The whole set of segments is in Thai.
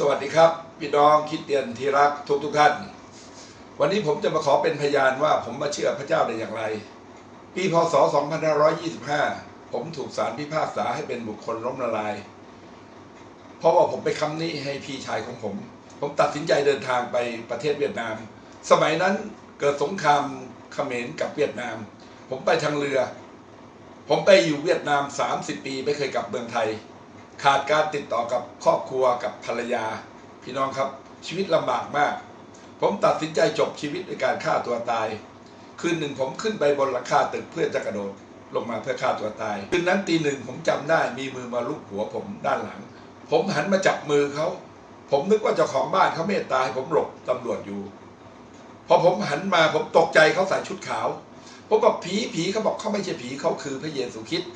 สวัสดีครับพี่น้องคิดเตียนที่รักทุกทุกท่าน วันนี้ผมจะมาขอเป็นพยานว่าผมมาเชื่อพระเจ้าได้อย่างไร ปีพศ 2525 ผมถูกศาลพิพากษาให้เป็นบุคคลล้มละลาย เพราะว่าผมไปคำนี้ให้พี่ชายของผม ผมตัดสินใจเดินทางไปประเทศเวียดนาม สมัยนั้นเกิดสงครามเขมรกับเวียดนาม ผมไปทางเรือ ผมไปอยู่เวียดนาม 30 ปีไม่เคยกลับเมืองไทย ขาดการติดต่อกับครอบครัวกับภรรยา พี่น้องครับ ชีวิตลำบากมาก ผมตัดสินใจจบชีวิตด้วยการฆ่าตัวตาย คืนหนึ่งผมขึ้นไปบนหลังคาตึกเพื่อจะกระโดดลงมาเพื่อฆ่าตัวตายคืนนั้นตีหนึ่งผมจำได้มีมือมาลุกหัวผมด้านหลัง ผมหันมาจับมือเขาผมนึกว่าเจ้าของบ้านเขาเมตตาให้ผมหลบตำรวจอยู่ พอผมหันมาผมตกใจเขาใส่ชุดขาว ผมบอกผีผีเขาบอกเขาไม่ใช่ผีเขาคือพระเยซูคริสต์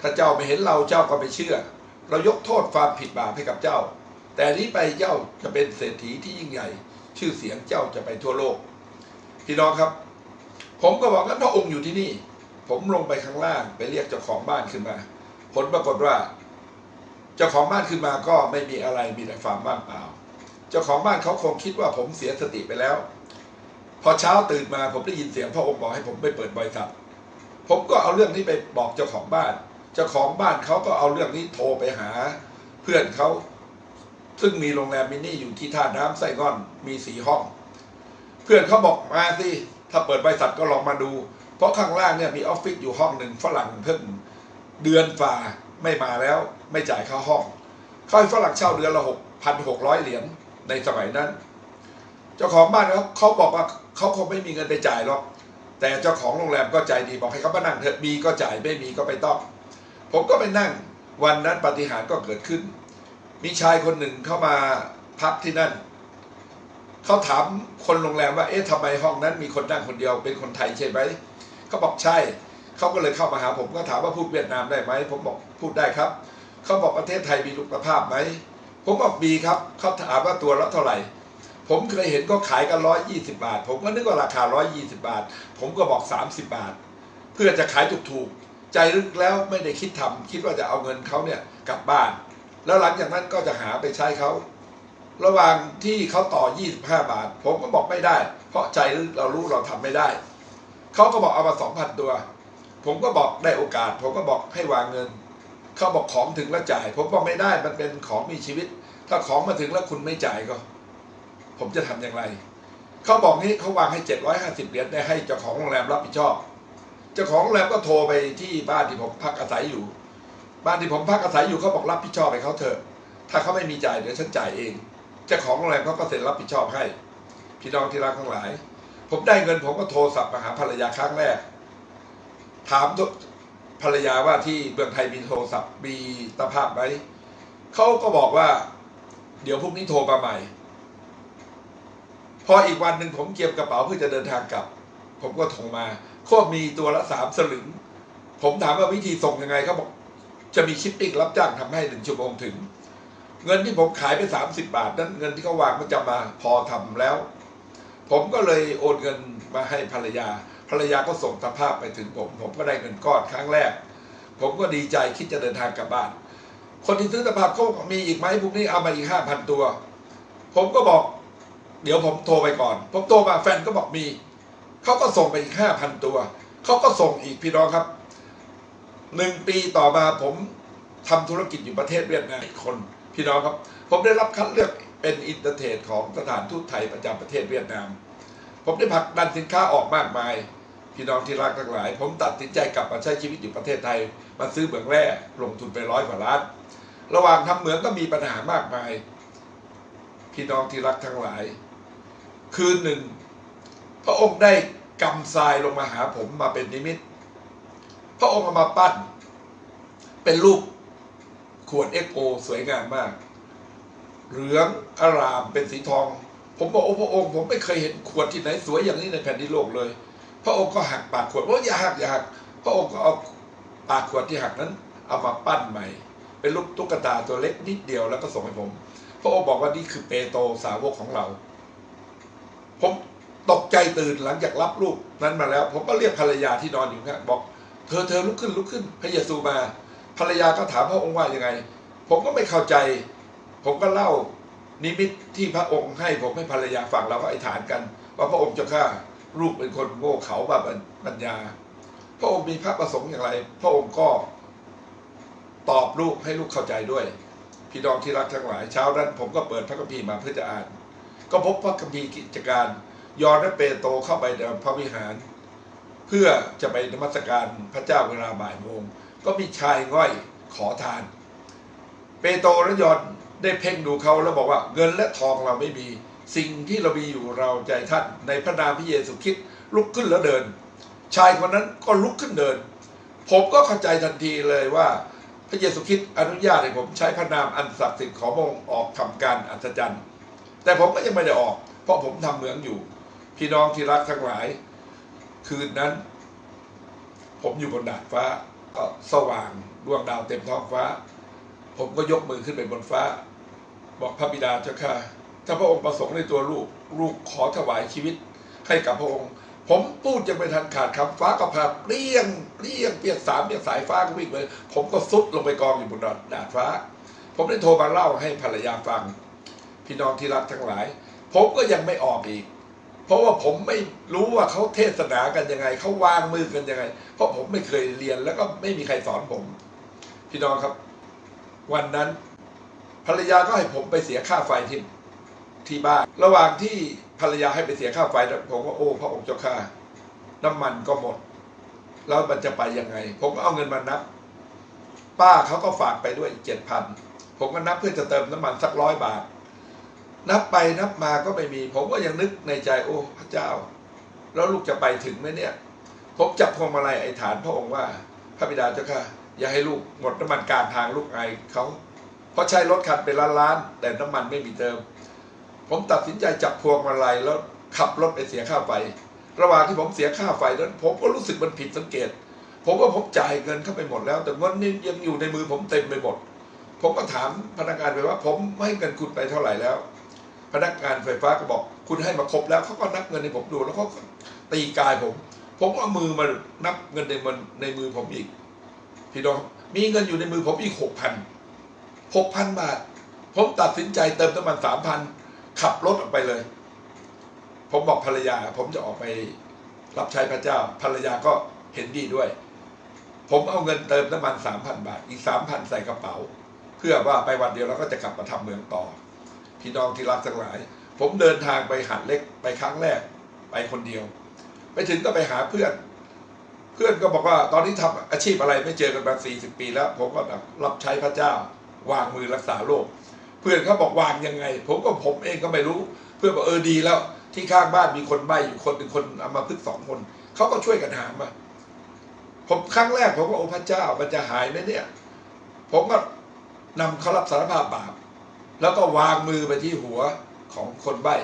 ถ้าเจ้าไม่เห็นเราเจ้าก็ไม่เชื่อ เรายกโทษความผิดบาปให้กับเจ้า แต่นี้ไปเจ้าจะเป็นเศรษฐีที่ยิ่งใหญ่ ชื่อเสียงเจ้าจะไปทั่วโลก พี่น้องครับ ผมก็บอกงั้นพระองค์อยู่ที่นี่ ผมลงไปข้างล่างไปเรียกเจ้าของบ้านขึ้นมา ผลปรากฏว่า เจ้าของบ้านขึ้นมาก็ไม่มีอะไรมีแต่ความว่างเปล่า เจ้าของบ้านเขาคงคิดว่าผมเสียสติไปแล้ว พอเช้าตื่นมาผมได้ยินเสียงพระองค์บอกให้ผมไปเปิดบริษัท ผมก็เอาเรื่องนี้ไปบอกเจ้าของบ้าน เจ้าของบ้านเขาก็เอาเรื่องนี้โทรไปหา เพื่อนเขาซึ่งมีโรงแรมมินี่อยู่ที่ท่าน้ำไส้ง่อนมีสีห้อง เพื่อนเขาบอกมาสิถ้าเปิดบริษัทก็ลองมาดู เพราะข้างล่างเนี่ยมีออฟฟิศอยู่ห้องหนึ่งฝรั่งเพิ่งเดือนฝ่าไม่มาแล้วไม่จ่ายค่าห้องเขาฝรั่งเช่าเดือนละหกพันหกร้อยเหรียญในสมัยนั้น เจ้าของบ้านเขาเขาบอกว่าเขาคงไม่มีเงินไปจ่ายหรอกแต่เจ้าของโรงแรมก็ใจดีบอกให้เขามานั่งเถอะมีก็จ่ายไม่มีก็ไปต้อง ผมก็ไปนั่งวันนั้นปาฏิหารย์ก็เกิดขึ้น มีชายคนหนึ่งเข้ามาพักที่นั่น เขาถามคนโรงแรมว่าเอ๊ะทำไมห้องนั้นมีคนนั่งคนเดียวเป็นคนไทยใช่ไหมเขาบอกใช่เขาก็เลยเข้ามาหาผมก็ถามว่าพูดเวียดนามได้ไหมผมบอกพูดได้ครับเขาบอกประเทศไทยมีลูกภาพไหมผมบอกมีครับเขาถามว่าตัวละเท่าไหร่ ผมเคยเห็นก็ขายกันร้อยยี่สิบาท ผมก็นึกว่าราคาร้อยยี่สิบาท ผมก็บอกสามสิบาท เพื่อจะขายถูกๆ ใจลึกแล้วไม่ได้คิดทำคิดว่าจะเอาเงินเขาเนี่ยกลับบ้าน แล้วหลังจากนั้นก็จะหาไปใช้เขาระหว่างที่เขาต่อ 25 บาท ผมก็บอกไม่ได้ เพราะใจเรารู้เราทำไม่ได้ เขาก็บอกเอามา2,000ตัว ผมก็บอกได้โอกาส ผมก็บอกให้วางเงิน เขาบอกของถึงแล้วจ่าย ผมบอกไม่ได้มันเป็นของมีชีวิต ถ้าของมาถึงแล้วคุณไม่จ่ายก็ ผมจะทำอย่างไร เขาบอกนี้เขาวางให้ 750เหรียญได้ให้เจ้าของโรงแรมรับผิดชอบ เจ้าของโรงแรมก็โทรไปที่บ้านที่ผมพักอาศัยอยู่ บ้านที่ผมพักอาศัยอยู่เขาบอกรับผิดชอบให้เขาเถอะ ถ้าเขาไม่มีจ่ายเดี๋ยวฉันจ่ายเองเจ้าของโรงแรมเขาก็เซ็นรับผิดชอบให้ พี่น้องที่รักทั้งหลาย ผมได้เงินผมก็โทรศัพท์มาหาภรรยาครั้งแรก ถามทุกภรรยาว่าที่เมืองไทยมีโทรศัพท์มีตภาพไหมเขาก็บอกว่า เดี๋ยวพรุ่งนี้โทรมาใหม่ พออีกวันหนึ่งผมเก็บกระเป๋าเพื่อจะเดินทางกลับ ผมก็โทรมา ก็มีตัวละสามสลึง ผมถามว่าวิธีส่งยังไงเขาบอก จะมีชิปปิ้งรับจ้างทำให้หนึ่งชั่วโมงถึง เงินที่ผมขายไปสามสิบาท นั้นเงินที่เขาวางมันจะมาพอทำแล้ว ผมก็เลยโอนเงินมาให้ภรรยา ภรรยาก็ส่งสภาพไปถึงผม ผมก็ได้เงินก้อนครั้งแรก ผมก็ดีใจคิดจะเดินทางกลับบ้าน คนที่ซื้อสภาพเขาบอกมีอีกไหมพวกนี้เอามาอีกห้าพันตัว ผมก็บอก เดี๋ยวผมโทรไปก่อน ผมโทรมาแฟนก็บอกมี เขาก็ส่งไปอีกห้าพันตัว เขาก็ส่งอีกพี่น้องครับหนึ่งปีต่อมาผมทำธุรกิจอยู่ประเทศเวียดนามคนพี่น้องครับ ผมได้รับคัดเลือกเป็นอินเตอร์เทรดของสถานทูตไทยประจำประเทศเวียดนาม ผมได้ผลักดันสินค้าออกมากมาย พี่น้องที่รักทั้งหลาย ผมตัดสินใจกลับมาใช้ชีวิตอยู่ประเทศไทย มาซื้อเหมืองแร่ลงทุนไปร้อยกว่าล้าน ระหว่างทำเหมืองก็มีปัญหามากมาย พี่น้องที่รักทั้งหลาย คืนหนึ่ง พระองค์ได้กำทรายลงมาหาผมมาเป็นนิมิต พระองค์เอามาปั้น เป็นรูปขวดเอ็กโอสวยงามมาก เหลืองอารามเป็นสีทอง ผมบอกโอ้พระองค์ผมไม่เคยเห็นขวดที่ไหนสวยอย่างนี้ในแผ่นดินโลกเลย พระองค์ก็หักปากขวดว่าอย่าหักอย่าหัก พระองค์ก็เอาปากขวดที่หักนั้น เอามาปั้นใหม่ เป็นรูปตุ๊กตาตัวเล็กนิดเดียวแล้วก็ส่งให้ผม พระองค์บอกว่านี่คือเปโตสาวกของเรา ผม ตกใจตื่นหลังจากรับรูปนั้นมาแล้ว ผมก็เรียกภรรยาที่นอนอยู่นะบอก เธอเธอลุกขึ้นลุกขึ้น พระเยซูมา ภรรยาก็ถามพระองค์ว่ายังไง ผมก็ไม่เข้าใจ ผมก็เล่านิมิตที่พระองค์ให้ผมให้ภรรยาฟังเราก็อธิษฐานกัน ว่าพระองค์จ้าข้าลูกเป็นคนโง่เขาแบบปัญญา พระองค์มีพระประสงค์อย่างไร พระองค์ก็ตอบลูกให้ลูกเข้าใจด้วย พี่น้องที่รักทั้งหลายเช้านั้น ผมก็เปิดพระคัมภีร์มาเพื่อจะอ่าน ก็พบพระคัมภีร์กิจการ ยอนและเปโตรเข้าไปในพระวิหาร เพื่อจะไปนมัสการพระเจ้าเวลาบ่ายโมง ก็มีชายง่อยขอทาน เปโตรและยอนได้เพ่งดูเขาแล้วบอกว่าเงินและทองเราไม่มี สิ่งที่เรามีอยู่เราใจท่านในพระนามพระเยซูคริสต์ลุกขึ้นแล้วเดิน ชายคนนั้นก็ลุกขึ้นเดิน ผมก็เข้าใจทันทีเลยว่าพระเยซูคริสต์อนุญาตให้ผมใช้พระนามอันศักดิ์สิทธิ์ของพระองค์ออกทำการอัศจรรย์ แต่ผมก็ยังไม่ได้ออก เพราะผมทำเหมืองอยู่ พี่น้องที่รักทั้งหลาย คืนนั้น ผมอยู่บนดาดฟ้า ก็สว่างดวงดาวเต็มท้องฟ้า ผมก็ยกมือขึ้นไปบนฟ้า บอกพระบิดาเจ้าค่ะถ้าพระองค์ประสงค์ในตัวลูก ลูกขอถวายชีวิตให้กับพระองค์ ผมพูดยังไม่ทันขาดคำฟ้าก็พาเปรี้ยงเปรี้ยงเปียงสามเปียงสายฟ้าก็วิ่งเลยผมก็ซุดลงไปกองอยู่บนดาดฟ้า ผมได้โทรมาเล่าให้ภรรยาฟัง พี่น้องที่รักทั้งหลาย ผมก็ยังไม่ออกอีก เพราะว่าผมไม่รู้ว่าเขาเทศนากันยังไงเขาวางมือกันยังไง เพราะผมไม่เคยเรียนแล้วก็ไม่มีใครสอนผม พี่น้องครับ วันนั้น ภรรยาก็ให้ผมไปเสียค่าไฟที่ที่บ้าน ระหว่างที่ภรรยาให้ไปเสียค่าไฟผมก็โอ้พระองค์เจ้าข้าน้ำมันก็หมด แล้วมันจะไปยังไง ผมก็เอาเงินมานับ ป้าเขาก็ฝากไปด้วยเจ็ดพันผมก็นับเพื่อจะเติมน้ำมันสักร้อยบาท นับไปนับมาก็ไม่มี ผมก็ยังนึกในใจโอ้พระเจ้า แล้วลูกจะไปถึงไหมเนี่ย ผมจับพวงมาลัยไอ้ฐานพระองค์ว่า พระบิดาเจ้าค่ะ อย่าให้ลูกหมดน้ำมันการทางลูกไอเขาเพราะใช้รถคันเป็นล้านๆแต่น้ำมันไม่มีเติม ผมตัดสินใจจับพวงมาลัยแล้วขับรถไปเสียค่าไฟระหว่างที่ผมเสียค่าไฟนั้น ผมก็รู้สึกมันผิดสังเกต ผมว่าผมจ่ายเงินเข้าไปหมดแล้ว แต่เงินนี่ยังอยู่ในมือผมเต็มไปหมด ผมก็ถามพนักงานไปว่า ผมให้เงินคุณไปเท่าไหร่แล้ว พนักงานไฟฟ้าก็บอก คุณให้มาครบแล้วเขาก็นับเงินให้ผมดูแล้วเขาก็ตีกายผม ผมเอามือมานับเงินในมันในมือผมอีก พี่น้องมีเงินอยู่ในมือผมอีกหกพันหกพันบาท ผมตัดสินใจเติมน้ำมันสามพันขับรถออกไปเลย ผมบอกภรรยา ผมจะออกไปรับใช้พระเจ้า ภรรยาก็เห็นดีด้วย ผมเอาเงินเติมน้ำมันสามพันบาท อีกสามพันใส่กระเป๋า เพื่อว่าไปวันเดียวเราก็จะกลับมาทำเมืองต่อ พี่น้องที่รักทั้งหลาย ผมเดินทางไปหัดเล็กไปครั้งแรกไปคนเดียว ไปถึงก็ไปหาเพื่อน เพื่อนก็บอกว่าตอนนี้ทำอาชีพอะไรไม่เจอกันมาสี่สิบปีแล้ว ผมก็แบบรับใช้พระเจ้า วางมือรักษาโรคเพื่อนเขาบอกวางยังไง ผมก็ผมเองก็ไม่รู้ เพื่อนบอกเออดีแล้วที่ข้างบ้านมีคนใบ้อยู่คนหนึ่งคนเอามาพึ่งสองคนเขาก็ช่วยกันหามาผมครั้งแรกผมก็โอ้พระเจ้ามันจะหายไหมเนี่ย ผมก็นำเขารับสารภาพบาป แล้วก็วางมือไปที่หัวของคนใบ้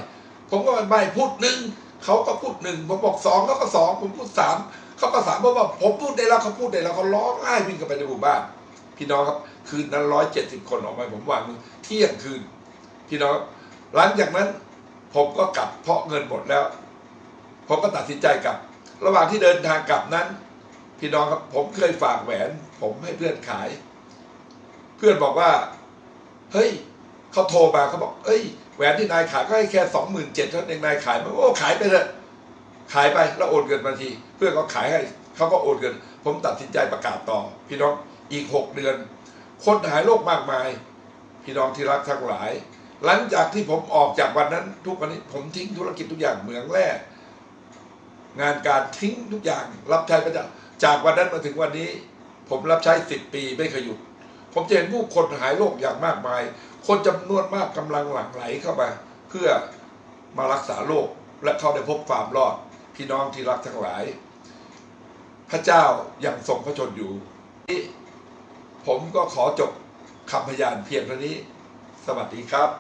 ผมก็ไปใบ้พูดหนึ่งเขาก็พูดหนึ่งผมบอกสองเขาก็สองผมพูดสามเขาก็สามเพราะว่าผมพูดได้แล้วเขาพูดได้แล้วเขาร้องไห้วิ่งกันไปในหมู่บ้าน พี่น้องครับ คืนนั้นร้อยเจ็ดสิบคนออกมาผมวางมือเที่ยงคืน พี่น้องหลังจากนั้น ผมก็กลับเพราะเงินหมดแล้ว ผมก็ตัดสินใจกลับ ระหว่างที่เดินทางกลับนั้น พี่น้องครับผมเคยฝากแหวน ผมให้เพื่อนขาย เพื่อนบอกว่า เฮ้ย เขาโทรมาเขาบอก เอ้ยแหวนที่นายขายก็ให้แค่สองหมื่นเจ็ดเท่านั้นเองนายขายมันโอ้ขายไปเถอะขายไปแล้วโอนเงินมาที เพื่อนเขาขายให้เขาก็โอนเงิน ผมตัดสินใจประกาศต่อ พี่น้องอีกหกเดือน คนหายโรคมากมาย พี่น้องที่รักทั้งหลาย หลังจากที่ผมออกจากวันนั้น ทุกวันนี้ผมทิ้งธุรกิจทุกอย่างเหมืองแร่งานการทิ้งทุกอย่าง รับใช้พระเจ้าจากวันนั้นมาถึงวันนี้ ผมรับใช้สิบปีไม่เคยหยุด ผมจะเห็นผู้คนหายโรคอย่างมากมาย คนจำนวนมากกำลังหลั่งไหลเข้ามา เพื่อมารักษาโรคและเขาได้พบความรอด พี่น้องที่รักทั้งหลาย พระเจ้ายังทรงพระชนอยู่ ผมก็ขอจบคำพยานเพียงเท่านี้ สวัสดีครับ